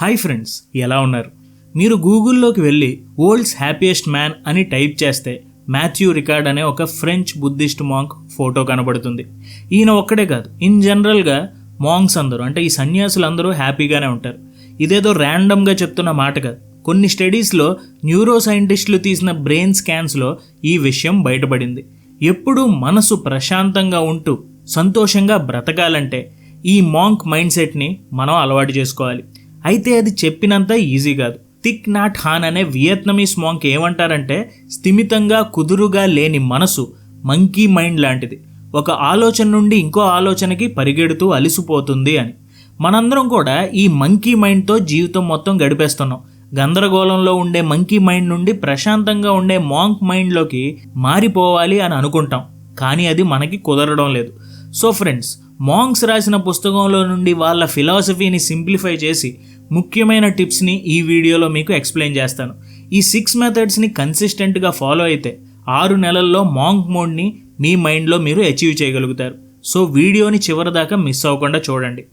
Hi friends ఎలా ఉన్నారు? మీరు గూగుల్లోకి వెళ్ళి వరల్డ్స్ హ్యాపీయెస్ట్ మ్యాన్ అని టైప్ చేస్తే మాథ్యూ రికార్డ్ అనే ఒక ఫ్రెంచ్ బుద్ధిస్ట్ మాంక్ ఫోటో కనబడుతుంది. ఈయన ఒక్కడే కాదు ఇన్ జనరల్గా మాంగ్స్ అందరూ అంటే ఈ సన్యాసులు అందరూ హ్యాపీగానే ఉంటారు. ఇదేదో ర్యాండమ్గా చెప్తున్న మాట కాదు. కొన్ని స్టడీస్లో న్యూరో సైంటిస్టులు తీసిన బ్రెయిన్ స్కాన్స్లో ఈ విషయం బయటపడింది. ఎప్పుడూ మనసు ప్రశాంతంగా ఉంటూ సంతోషంగా బ్రతకాలంటే ఈ మాంక్ మైండ్ సెట్ని మనం అలవాటు చేసుకోవాలి. అయితే అది చెప్పినంత ఈజీ కాదు. థిక్ నాట్ హాన్ అనే వియత్నమీస్ మాంక్ ఏమంటారంటే స్థిమితంగా కుదురుగా లేని మనసు మంకీ మైండ్ లాంటిది. ఒక ఆలోచన నుండి ఇంకో ఆలోచనకి పరిగెడుతూ అలిసిపోతుంది అని. మనందరం కూడా ఈ మంకీ మైండ్తో జీవితం మొత్తం గడిపేస్తున్నాం. గందరగోళంలో ఉండే మంకీ మైండ్ నుండి ప్రశాంతంగా ఉండే మాంక్ మైండ్లోకి మారిపోవాలి అని అనుకుంటాం. కానీ అది మనకి కుదరడం లేదు. సో ఫ్రెండ్స్ మాంగ్స్ రాసిన పుస్తకంలో నుండి వాళ్ళ ఫిలాసఫీని సింప్లిఫై చేసి ముఖ్యమైన టిప్స్ని ఈ వీడియోలో మీకు ఎక్స్ప్లెయిన్ చేస్తాను. ఈ సిక్స్ మెథడ్స్ని కన్సిస్టెంట్గా ఫాలో అయితే ఆరు నెలల్లో మాంక్ మోడ్ని మీ మైండ్లో మీరు అచీవ్ చేయగలుగుతారు. సో వీడియోని చివరిదాకా మిస్ అవ్వకుండా చూడండి.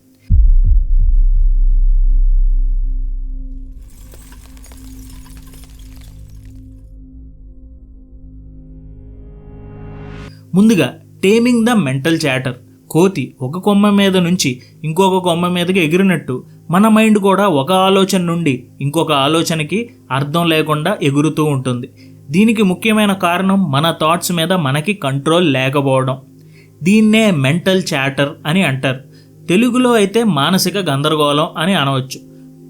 ముందుగా టేమింగ్ ద మెంటల్ చాటర్ కోతి ఒక కొమ్మ మీద నుంచి ఇంకొక కొమ్మ మీదకి ఎగిరినట్టు. మన మైండ్ కూడా ఒక ఆలోచన నుండి ఇంకొక ఆలోచనకి అర్థం లేకుండా ఎగురుతూ ఉంటుంది. దీనికి ముఖ్యమైన కారణం మన థాట్స్ మీద మనకి కంట్రోల్ లేకపోవడం. దీన్నే మెంటల్ చాటర్ అని అంటారు. తెలుగులో అయితే మానసిక గందరగోళం అని అనవచ్చు.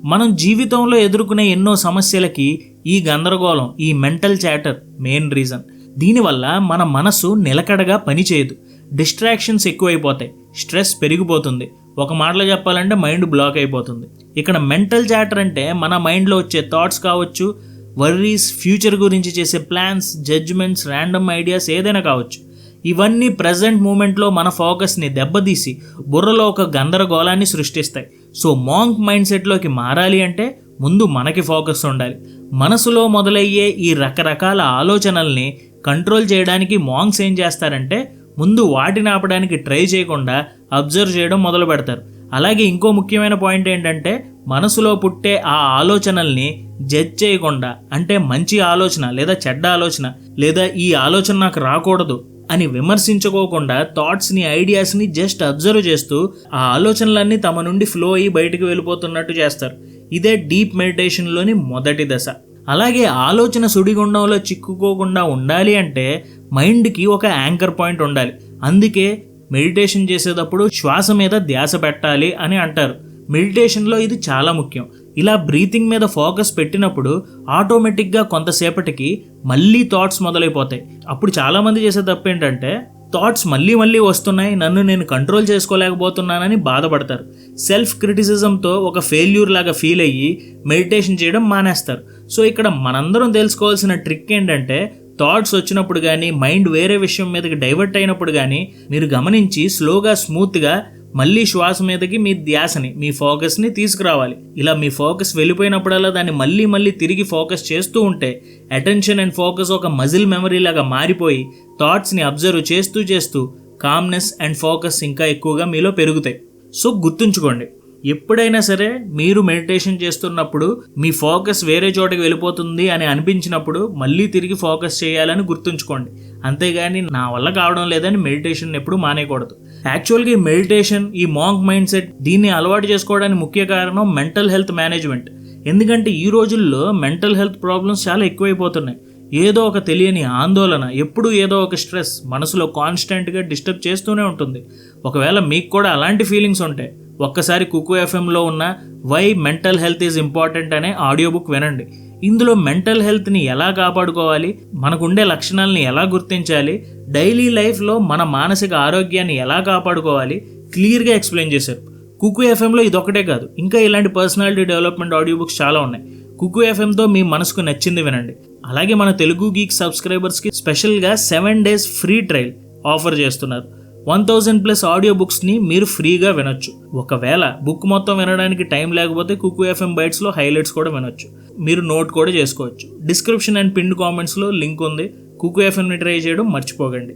మనం జీవితంలో ఎదుర్కొనే ఎన్నో సమస్యలకి ఈ గందరగోళం ఈ మెంటల్ చాటర్ మెయిన్ రీజన్ దీనివల్ల మన మనసు నిలకడగా పనిచేయదు. డిస్ట్రాక్షన్స్ ఎక్కువైపోతాయి. స్ట్రెస్ పెరిగిపోతుంది. ఒక మాటలో చెప్పాలంటే మైండ్ బ్లాక్ అయిపోతుంది. ఇక్కడ మెంటల్ చాటర్ అంటే మన మైండ్లో వచ్చే థాట్స్ కావచ్చు వర్రీస్ ఫ్యూచర్ గురించి చేసే ప్లాన్స్ జడ్జ్మెంట్స్ ర్యాండమ్ ఐడియాస్ ఏదైనా కావచ్చు. ఇవన్నీ ప్రజెంట్ మూమెంట్లో మన ఫోకస్ని దెబ్బతీసి బుర్రలో ఒక గందరగోళాన్ని సృష్టిస్తాయి. సో మాంక్ మైండ్ సెట్లోకి మారాలి అంటే ముందు మనకి ఫోకస్ ఉండాలి. మనసులో మొదలయ్యే ఈ రకరకాల ఆలోచనల్ని కంట్రోల్ చేయడానికి మాంగ్స్ ఏం చేస్తారంటే ముందు వాటిని ఆపడానికి ట్రై చేయకుండా అబ్జర్వ్ చేయడం మొదలు పెడతారు. అలాగే ఇంకో ముఖ్యమైన పాయింట్ ఏంటంటే మనసులో పుట్టే ఆ ఆలోచనల్ని జడ్జ్ చేయకుండా అంటే మంచి ఆలోచన లేదా చెడ్డ ఆలోచన లేదా ఈ ఆలోచన నాకు రాకూడదు అని విమర్శించుకోకుండా థాట్స్ని ఐడియాస్ని జస్ట్ అబ్జర్వ్ చేస్తూ ఆ ఆలోచనలన్నీ తమ నుండి ఫ్లో అయ్యి బయటకు వెళ్ళిపోతున్నట్టు చేస్తారు. ఇదే డీప్ మెడిటేషన్లోని మొదటి దశ. అలాగే ఆలోచన సుడిగుండంలో చిక్కుకోకుండా ఉండాలి అంటే మైండ్కి ఒక యాంకర్ పాయింట్ ఉండాలి. అందుకే మెడిటేషన్ చేసేటప్పుడు శ్వాస మీద ధ్యాస పెట్టాలి అని అంటారు. మెడిటేషన్లో ఇది చాలా ముఖ్యం. ఇలా బ్రీతింగ్ మీద ఫోకస్ పెట్టినప్పుడు ఆటోమేటిక్గా కొంతసేపటికి మళ్ళీ థాట్స్ మొదలైపోతాయి. అప్పుడు చాలామంది చేసే తప్పు ఏంటంటే థాట్స్ మళ్ళీ మళ్ళీ వస్తున్నాయి నన్ను నేను కంట్రోల్ చేసుకోలేకపోతున్నానని బాధపడతారు. సెల్ఫ్ క్రిటిసిజంతో ఒక ఫెయిల్యూర్ లాగా ఫీల్ అయ్యి మెడిటేషన్ చేయడం మానేస్తారు. సో ఇక్కడ మనందరం తెలుసుకోవాల్సిన ట్రిక్ ఏంటంటే థాట్స్ వచ్చినప్పుడు కానీ మైండ్ వేరే విషయం మీదకి డైవర్ట్ అయినప్పుడు కానీ మీరు గమనించి స్లోగా స్మూత్గా మళ్ళీ శ్వాస మీదకి మీ ధ్యాసని మీ ఫోకస్ని తీసుకురావాలి. ఇలా మీ ఫోకస్ వెళ్ళిపోయినప్పుడల్లా దాన్ని మళ్ళీ మళ్ళీ తిరిగి ఫోకస్ చేస్తూ ఉంటే అటెన్షన్ అండ్ ఫోకస్ ఒక మజిల్ మెమరీ లాగా మారిపోయి థాట్స్ని అబ్జర్వ్ చేస్తూ చేస్తూ కామ్నెస్ అండ్ ఫోకస్ ఇంకా ఎక్కువగా మీలో పెరుగుతాయి. సో గుర్తుంచుకోండి. ఎప్పుడైనా సరే మీరు మెడిటేషన్ చేస్తున్నప్పుడు మీ ఫోకస్ వేరే చోటకి వెళ్ళిపోతుంది అని అనిపించినప్పుడు మళ్ళీ తిరిగి ఫోకస్ చేయాలని గుర్తుంచుకోండి. అంతేగాని నా వల్ల కావడం లేదని మెడిటేషన్ ఎప్పుడు మానేయకూడదు. యాక్చువల్గా ఈ మెడిటేషన్ ఈ మాంక్ మైండ్ సెట్ దీన్ని అలవాటు చేసుకోవడానికి ముఖ్య కారణం మెంటల్ హెల్త్ మేనేజ్మెంట్. ఎందుకంటే ఈ రోజుల్లో మెంటల్ హెల్త్ ప్రాబ్లమ్స్ చాలా ఎక్కువైపోతున్నాయి. ఏదో ఒక తెలియని ఆందోళన ఎప్పుడూ ఏదో ఒక స్ట్రెస్ మనసులో కాన్స్టెంట్గా డిస్టర్బ్ చేస్తూనే ఉంటుంది. ఒకవేళ మీకు కూడా అలాంటి ఫీలింగ్స్ ఉంటాయి ఒక్కసారి కుకు ఎఫ్ఎంలో ఉన్న why mental health is important అనే ఆడియో బుక్ వినండి. ఇందులో మెంటల్ హెల్త్ని ఎలా కాపాడుకోవాలి మనకుండే లక్షణాలని ఎలా గుర్తించాలి డైలీ లైఫ్లో మన మానసిక ఆరోగ్యాన్ని ఎలా కాపాడుకోవాలి క్లియర్గా ఎక్స్ప్లెయిన్ చేశారు. కుకు ఎఫ్ఎంలో ఇది ఒకటే కాదు ఇంకా ఇలాంటి పర్సనాలిటీ డెవలప్మెంట్ ఆడియో బుక్స్ చాలా ఉన్నాయి. కుకు ఎఫ్ఎంతో మీ మనసుకు నచ్చింది వినండి. అలాగే మన తెలుగు గీక్ సబ్స్క్రైబర్స్కి స్పెషల్గా seven days free trial offer చేస్తున్నారు. వన్ థౌజండ్ ప్లస్ ఆడియో బుక్స్ని మీరు ఫ్రీగా వినొచ్చు. ఒకవేళ బుక్ మొత్తం వినడానికి టైం లేకపోతే కుకు ఎఫ్ఎం బైట్స్లో హైలైట్స్ కూడా వినొచ్చు. మీరు నోట్ కూడా చేసుకోవచ్చు. డిస్క్రిప్షన్ అండ్ పిన్ కామెంట్స్లో లింక్ ఉంది. కుకు ఎఫ్ఎంని ట్రై చేయడం మర్చిపోకండి.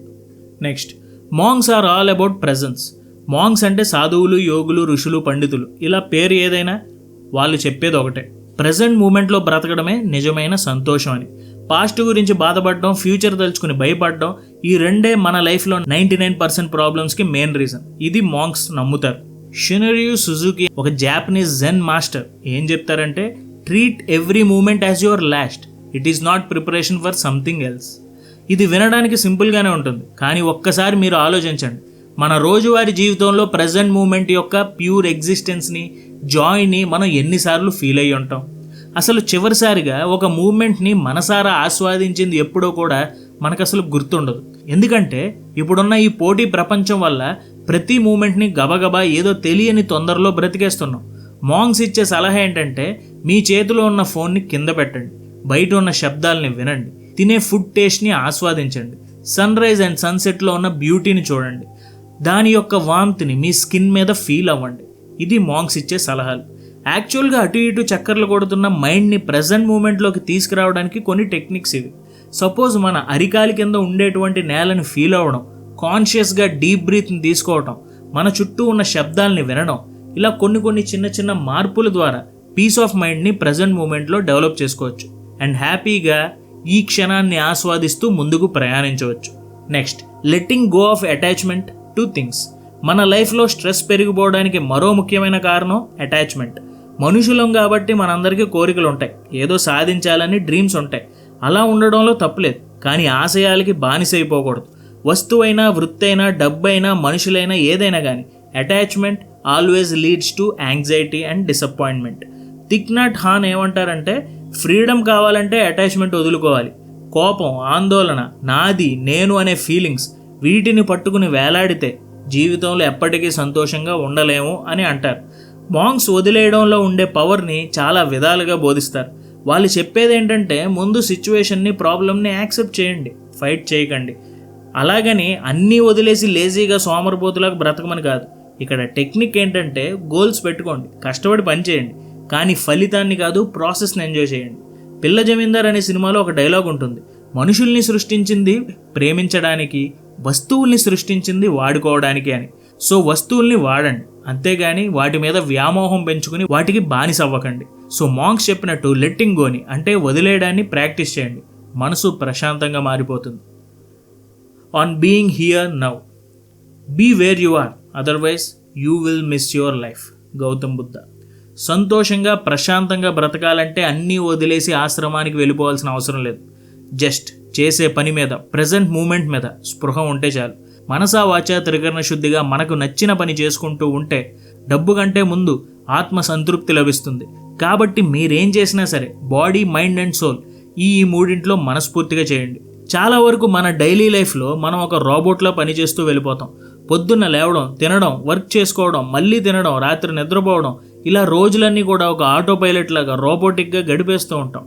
Next monks are all about presence. Monks అంటే సాధువులు యోగులు ఋషులు పండితులు. ఇలా పేరు ఏదైనా వాళ్ళు చెప్పేది ఒకటే. ప్రజెంట్ మూమెంట్లో బ్రతకడమే నిజమైన సంతోషం అని. పాస్ట్ గురించి బాధపడడం ఫ్యూచర్ తలుచుకుని భయపడడం ఈ రెండే మన లైఫ్లో నైంటీ నైన్ పర్సెంట్ ప్రాబ్లమ్స్కి మెయిన్ రీజన్. ఇది మాంక్స్ నమ్ముతారు. షినరియు సుజుకి ఒక జాపనీస్ జెన్ మాస్టర్ ఏం చెప్తారంటే treat every moment as your last it is not preparation for something else ఇది వినడానికి సింపుల్గానే ఉంటుంది కానీ ఒక్కసారి మీరు ఆలోచించండి. మన రోజువారీ జీవితంలో ప్రజెంట్ మూమెంట్ యొక్క ప్యూర్ ఎగ్జిస్టెన్స్ని జాయ్ని మనం ఎన్నిసార్లు ఫీల్ అయ్యి ఉంటాం. అసలు చివరిసారిగా ఒక మూమెంట్ని మనసారా ఆస్వాదించింది ఎప్పుడో కూడా మనకు అసలు గుర్తుండదు. ఎందుకంటే ఇప్పుడున్న ఈ పోటీ ప్రపంచం వల్ల ప్రతి మూమెంట్ని గబగబా ఏదో తెలియని తొందరలో బ్రతికేస్తున్నాం. మాంగ్స్ ఇచ్చే సలహా ఏంటంటే మీ చేతిలో ఉన్న ఫోన్ని కింద పెట్టండి. బయట ఉన్న శబ్దాలని వినండి. తినే ఫుడ్ టేస్ట్ని ఆస్వాదించండి. సన్ రైజ్ అండ్ సన్సెట్లో ఉన్న బ్యూటీని చూడండి. దాని యొక్క వామ్త్ని మీ స్కిన్ మీద ఫీల్ అవ్వండి. ఇది మాంగ్స్ ఇచ్చే సలహాలు. యాక్చువల్గా అటు ఇటు చక్కర్లు కొడుతున్న మైండ్ని ప్రజెంట్ మూమెంట్లోకి తీసుకురావడానికి కొన్ని టెక్నిక్స్ ఇవి. సపోజ్ మన అరికాలి కింద ఉండేటువంటి నేలని ఫీల్ అవ్వడం కాన్షియస్గా డీప్ బ్రీత్ని తీసుకోవటం మన చుట్టూ ఉన్న శబ్దాలని వినడం ఇలా కొన్ని కొన్ని చిన్న చిన్న మార్పుల ద్వారా పీస్ ఆఫ్ మైండ్ని ప్రజెంట్ మూమెంట్లో డెవలప్ చేసుకోవచ్చు అండ్ హ్యాపీగా ఈ క్షణాన్ని ఆస్వాదిస్తూ ముందుకు ప్రయాణించవచ్చు. Next letting go of attachment to things మన లైఫ్లో స్ట్రెస్ పెరిగిపోవడానికి మరో ముఖ్యమైన కారణం అటాచ్మెంట్. మనుషులం కాబట్టి మనందరికీ కోరికలు ఉంటాయి ఏదో సాధించాలని డ్రీమ్స్ ఉంటాయి. అలా ఉండడంలో తప్పులేదు. కానీ ఆశయాలకి బానిసైపోకూడదు. వస్తువైనా వృత్తైనా డబ్బైనా మనుషులైనా ఏదైనా కానీ attachment always leads to anxiety and disappointment Thich Nhat Hanh ఏమంటారంటే ఫ్రీడమ్ కావాలంటే అటాచ్మెంట్ వదులుకోవాలి. కోపం ఆందోళన నాది నేను అనే ఫీలింగ్స్ వీటిని పట్టుకుని వేలాడితే జీవితంలో ఎప్పటికీ సంతోషంగా ఉండలేము అని అంటారు. మాంగ్స్ వదిలేయడంలో ఉండే పవర్ని చాలా విధాలుగా బోధిస్తారు. వాళ్ళు చెప్పేది ఏంటంటే ముందు సిచ్యువేషన్ని ప్రాబ్లమ్ని యాక్సెప్ట్ చేయండి ఫైట్ చేయకండి. అలాగని అన్నీ వదిలేసి లేజీగా సోమరపోతులకు బ్రతకమని కాదు. ఇక్కడ టెక్నిక్ ఏంటంటే గోల్స్ పెట్టుకోండి కష్టపడి పనిచేయండి కానీ ఫలితాన్ని కాదు ప్రాసెస్ని ఎంజాయ్ చేయండి. పిల్ల జమీందార్ అనే సినిమాలో ఒక డైలాగ్ ఉంటుంది మనుషుల్ని సృష్టించింది ప్రేమించడానికి వస్తువుల్ని సృష్టించింది వాడుకోవడానికి అని. సో వస్తువుల్ని వాడండి. అంతేగాని వాటి మీద వ్యామోహం పెంచుకుని వాటికి బానిస అవ్వకండి. సో మాంక్స్ చెప్పినట్టు లెట్టింగ్ గోని అంటే వదిలేయడాన్ని ప్రాక్టీస్ చేయండి. మనసు ప్రశాంతంగా మారిపోతుంది. On being here now be where you are otherwise you will miss your life Gautam Buddha. సంతోషంగా ప్రశాంతంగా బ్రతకాలంటే అన్నీ వదిలేసి ఆశ్రమానికి వెళ్ళిపోవాల్సిన అవసరం లేదు. జస్ట్ చేసే పని మీద ప్రజెంట్ మూమెంట్ మీద స్పృహ ఉంటే చాలు. మనసా వాచ త్రికరణ శుద్ధిగా మనకు నచ్చిన పని చేసుకుంటూ ఉంటే డబ్బు కంటే ముందు ఆత్మ సంతృప్తి లభిస్తుంది. కాబట్టి మీరేం చేసినా సరే బాడీ మైండ్ అండ్ సోల్ ఈ ఈ మూడింట్లో మనస్ఫూర్తిగా చేయండి. చాలా వరకు మన డైలీ లైఫ్లో మనం ఒక రోబోట్లా పనిచేస్తూ వెళ్ళిపోతాం. పొద్దున్న లేవడం తినడం వర్క్ చేసుకోవడం మళ్ళీ తినడం రాత్రి నిద్రపోవడం ఇలా రోజులన్నీ కూడా ఒక ఆటో పైలట్ లాగా రోబోటిక్గా గడిపేస్తూ ఉంటాం.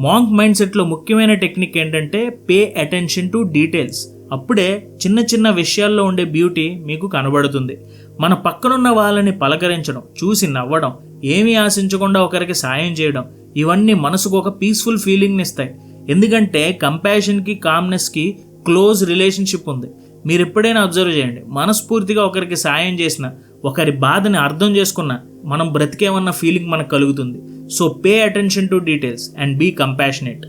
మాంక్ మైండ్ సెట్లో ముఖ్యమైన టెక్నిక్ ఏంటంటే పే అటెన్షన్ టు డీటెయిల్స్ అప్పుడే చిన్న చిన్న విషయాల్లో ఉండే బ్యూటీ మీకు కనబడుతుంది. మన పక్కనున్న వాళ్ళని పలకరించడం చూసి నవ్వడం ఏమీ ఆశించకుండా ఒకరికి సాయం చేయడం ఇవన్నీ మనసుకు ఒక పీస్ఫుల్ ఫీలింగ్ని ఇస్తాయి. ఎందుకంటే కంపాషన్కి కామ్నెస్కి క్లోజ్ రిలేషన్షిప్ ఉంది. మీరు ఎప్పుడైనా అబ్జర్వ్ చేయండి. మనస్ఫూర్తిగా ఒకరికి సాయం చేసిన ఒకరి బాధని అర్థం చేసుకున్న మనం బ్రతికేమన్న ఫీలింగ్ మనకు కలుగుతుంది. So pay attention to details and be compassionate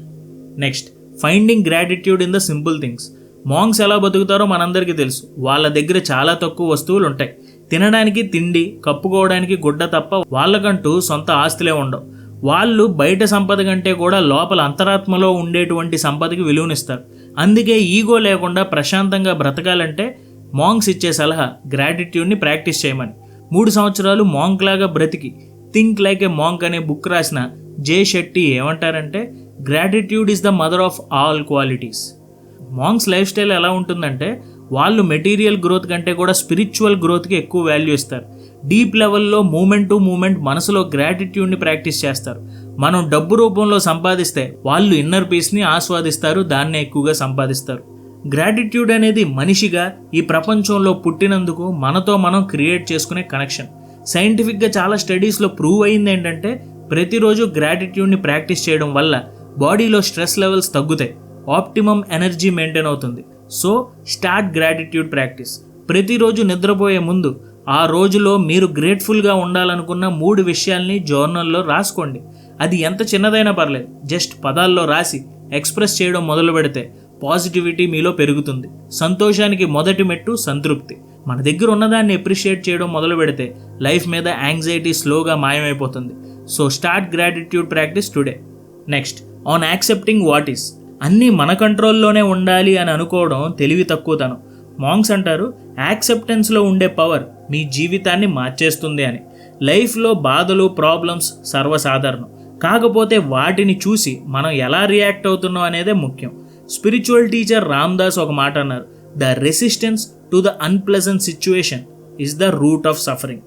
next finding gratitude in the simple things monks ఎలా బతుకుతారో మనందరికీ తెలుసు. వాళ్ళ దగ్గర చాలా తక్కువ వస్తువులు ఉంటాయి. తినడానికి తిండి కప్పుకోవడానికి గుడ్డ తప్ప వాళ్ళకంటూ సొంత ఆస్తులే ఉండవు. వాళ్ళు బయట సంపద కంటే కూడా లోపల అంతరాత్మలో ఉండేటువంటి సంపదకి విలువనిస్తారు. అందుకే ఈగో లేకుండా ప్రశాంతంగా బ్రతకాలంటే మాంగ్స్ ఇచ్చే సలహా గ్రాటిట్యూడ్ని ప్రాక్టీస్ చేయమని. మూడు సంవత్సరాలు మాంక్ లాగా బ్రతికి థింక్ లైక్ ఏ మాంక్ అనే బుక్ రాసిన జే శెట్టి ఏమంటారంటే gratitude is the mother of all qualities monks life style ఎలా ఉంటుందంటే వాళ్ళు మెటీరియల్ గ్రోత్ కంటే కూడా స్పిరిచువల్ గ్రోత్కి ఎక్కువ వాల్యూ ఇస్తారు. డీప్ లెవెల్లో మూమెంట్ టు మూమెంట్ మనసులో గ్రాటిట్యూడ్ని ప్రాక్టీస్ చేస్తారు. మనం డబ్బు రూపంలో సంపాదిస్తే వాళ్ళు ఇన్నర్ పీస్ని ఆస్వాదిస్తారు దాన్నే ఎక్కువగా సంపాదిస్తారు. గ్రాటిట్యూడ్ అనేది మనిషిగా ఈ ప్రపంచంలో పుట్టినందుకు మనతో మనం క్రియేట్ చేసుకునే కనెక్షన్. సైంటిఫిక్గా చాలా స్టడీస్లో ప్రూవ్ అయింది ఏంటంటే ప్రతిరోజు గ్రాటిట్యూడ్ని ప్రాక్టీస్ చేయడం వల్ల బాడీలో స్ట్రెస్ లెవెల్స్ తగ్గుతాయి. ఆప్టిమమ్ ఎనర్జీ మెయింటైన్ అవుతుంది. So start gratitude practice. ప్రతిరోజు నిద్రపోయే ముందు ఆ రోజులో మీరు గ్రేట్ఫుల్గా ఉండాలనుకున్న మూడు విషయాల్ని జర్నల్లో రాసుకోండి. అది ఎంత చిన్నదైనా పర్లేదు. జస్ట్ పదాల్లో రాసి ఎక్స్ప్రెస్ చేయడం మొదలు పెడితే పాజిటివిటీ మీలో పెరుగుతుంది. సంతోషానికి మొదటి మెట్టు సంతృప్తి. మన దగ్గర ఉన్నదాన్ని ఎప్రిషియేట్ చేయడం మొదలు పెడితే లైఫ్ మీద యాంగ్జైటీ స్లోగా మాయమైపోతుంది. So start gratitude practice today. Next on accepting what is. అన్నీ మన కంట్రోల్లోనే ఉండాలి అని అనుకోవడం తెలివి తక్కువతనం. మాంగ్స్ అంటారు యాక్సెప్టెన్స్లో ఉండే పవర్ మీ జీవితాన్ని మార్చేస్తుంది అని. లైఫ్లో బాధలు ప్రాబ్లమ్స్ సర్వసాధారణం. కాకపోతే వాటిని చూసి మనం ఎలా రియాక్ట్ అవుతున్నాం అనేదే ముఖ్యం. స్పిరిచువల్ టీచర్ రామ్ దాస్ ఒక మాట అన్నారు the resistance to the unpleasant situation is the root of suffering.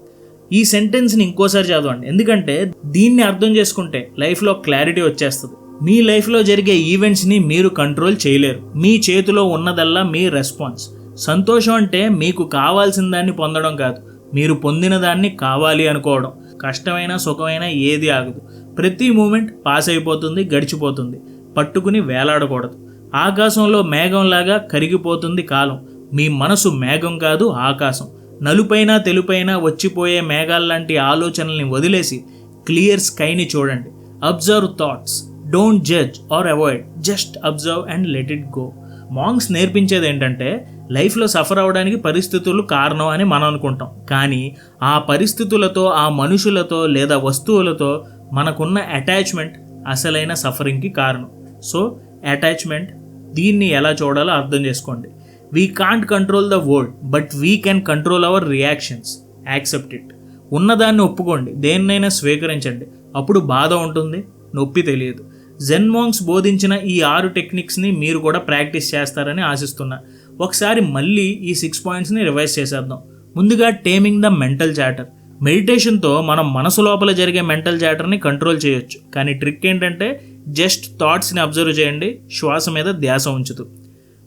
ఈ సెంటెన్స్ని ఇంకోసారి చదవండి. ఎందుకంటే దీన్ని అర్థం చేసుకుంటే లైఫ్లో క్లారిటీ వచ్చేస్తుంది. మీ లైఫ్లో జరిగే ఈవెంట్స్ని మీరు కంట్రోల్ చేయలేరు. మీ చేతిలో ఉన్నదల్లా మీ రెస్పాన్స్. సంతోషం అంటే మీకు కావాల్సిన దాన్ని పొందడం కాదు. మీరు పొందిన దాన్ని కావాలి అనుకోవడం. కష్టమైన సుఖమైన ఏది ఆగదు. ప్రతి మూమెంట్ పాస్ అయిపోతుంది గడిచిపోతుంది. పట్టుకుని వేలాడకూడదు. ఆకాశంలో మేఘంలాగా కరిగిపోతుంది కాలం. మీ మనసు మేఘం కాదు ఆకాశం. నలుపైన తెలుపైన వచ్చిపోయే మేఘాల్లాంటి ఆలోచనల్ని వదిలేసి క్లియర్ స్కైని చూడండి. Observe thoughts. Don't judge or avoid just observe and let it go monks నేర్పించేది ఏంటంటే లైఫ్లో సఫర్ అవ్వడానికి పరిస్థితులు కారణం అని మనం అనుకుంటాం. కానీ ఆ పరిస్థితులతో ఆ మనుషులతో లేదా వస్తువులతో మనకున్న అటాచ్మెంట్ అసలైన సఫరింగ్కి కారణం. సో అటాచ్మెంట్ దీన్ని ఎలా చూడాలో అర్థం చేసుకోండి. We can't control the world but we can control our reactions accept it ఉన్నదాన్ని ఒప్పుకోండి. దేన్నైనా స్వీకరించండి. అప్పుడు బాధ ఉంటుంది నొప్పి తెలియదు. జెన్ మాంగ్స్ బోధించిన ఈ ఆరు టెక్నిక్స్ని మీరు కూడా ప్రాక్టీస్ చేస్తారని ఆశిస్తున్నా. ఒకసారి మళ్ళీ ఈ సిక్స్ పాయింట్స్ని రివైజ్ చేసేద్దాం. ముందుగా టేమింగ్ ద మెంటల్ చాటర్ మెడిటేషన్తో మనం మనసు లోపల జరిగే మెంటల్ చాటర్ని కంట్రోల్ చేయొచ్చు. కానీ ట్రిక్ ఏంటంటే జస్ట్ థాట్స్ని అబ్జర్వ్ చేయండి. శ్వాస మీద ధ్యాస ఉంచుతూ.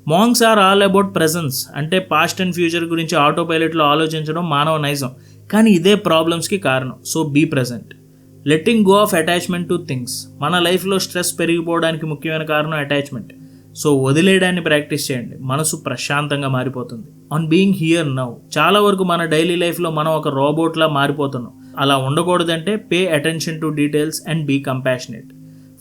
Monks are all about presence అంటే పాస్ట్ అండ్ ఫ్యూచర్ గురించి ఆటో పైలట్లో ఆలోచించడం మానవ నైజం. కానీ ఇదే ప్రాబ్లమ్స్కి కారణం. So be present letting go of attachment to things మన లైఫ్లో స్ట్రెస్ పెరిగిపోవడానికి ముఖ్యమైన కారణం అటాచ్మెంట్ సో వదిలేయడాన్ని ప్రాక్టీస్ చేయండి. మనసు ప్రశాంతంగా మారిపోతుంది. ఆన్ బీయింగ్ హియర్ నౌ చాలా వరకు మన డైలీ లైఫ్లో మనం ఒక రోబోట్లా మారిపోతున్నాం. అలా ఉండకూడదంటే pay attention to details and be compassionate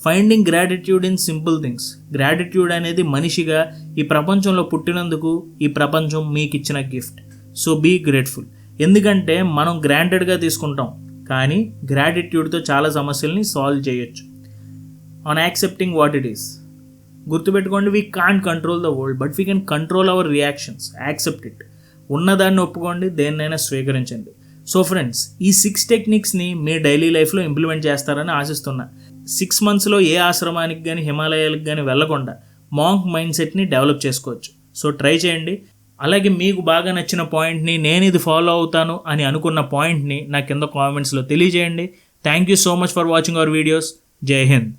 finding gratitude in simple things gratitude అనేది మనిషిగా ఈ ప్రపంచంలో పుట్టినందుకు ఈ ప్రపంచం మీకు ఇచ్చిన గిఫ్ట్ సో బీ గ్రేట్ఫుల్ ఎందుకంటే మనం గ్రాంటెడ్గా తీసుకుంటాం. కానీ గ్రాటిట్యూడ్తో చాలా సమస్యల్ని సాల్వ్ చేయొచ్చు. On accepting what it is గుర్తుపెట్టుకోండి we can't control the world but we can control our reactions accept it ఉన్నదాన్ని ఒప్పుకోండి దేన్నైనా స్వీకరించండి. సో ఫ్రెండ్స్ ఈ సిక్స్ టెక్నిక్స్ని మీ డైలీ లైఫ్లో ఇంప్లిమెంట్ చేస్తారని ఆశిస్తున్నా. సిక్స్ మంత్స్లో ఏ ఆశ్రమానికి కానీ హిమాలయాలకు కానీ వెళ్ళకుండా మాంక్ మైండ్ సెట్ని డెవలప్ చేసుకోవచ్చు. సో ట్రై చేయండి. అలాగే మీకు బాగా నచ్చిన పాయింట్ని నేను ఇది ఫాలో అవుతాను అని అనుకున్న పాయింట్ని నా కింద కామెంట్స్లో తెలియజేయండి. Thank you so much for watching our videos Jai Hind